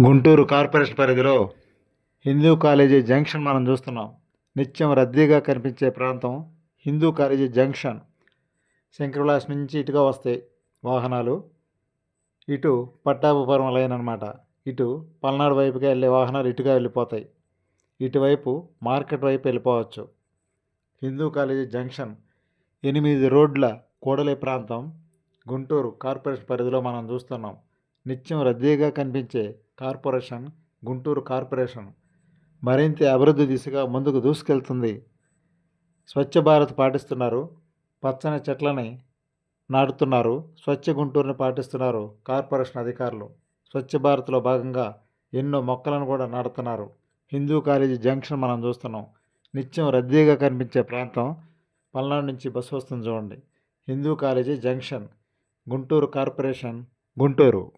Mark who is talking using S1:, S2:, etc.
S1: Guntur corporation పరిధిలో Hindu college junction మనం చూస్తున్నాం. నిత్యం రద్దీగా కనిపించే ప్రాంతం హిందూ కాలేజీ జంక్షన్. శంకరవిలాస్ నుంచి ఇటుగా వస్తాయి వాహనాలు. ఇటు పట్టాభిపురం లైన్ అనమాట ఇటు పల్నాడు వైపుగా వెళ్ళే వాహనాలు ఇటుగా వెళ్ళిపోతాయి. ఇటువైపు మార్కెట్ వైపు వెళ్ళిపోవచ్చు. హిందూ కాలేజీ జంక్షన్ ఎనిమిది రోడ్ల కూడలి ప్రాంతం గుంటూరు కార్పొరేషన్ పరిధిలో మనం చూస్తున్నాం. నిత్యం రద్దీగా కనిపించే కార్పొరేషన్ గుంటూరు కార్పొరేషన్ మరింత అభివృద్ధి దిశగా ముందుకు దూసుకెళ్తుంది. స్వచ్ఛ భారత్ పాటిస్తున్నారు. పచ్చని చెట్లని నాటుతున్నారు. స్వచ్ఛ గుంటూరుని పాటిస్తున్నారు కార్పొరేషన్ అధికారులు. స్వచ్ఛ భారత్లో భాగంగా ఎన్నో మొక్కలను కూడా నాటుతున్నారు. హిందూ కాలేజీ జంక్షన్ మనం చూస్తున్నాం. నిత్యం రద్దీగా కనిపించే ప్రాంతం పల్నాడు నుంచి బస్సు వస్తుంది చూడండి. Hindu college junction Guntur corporation Guntur.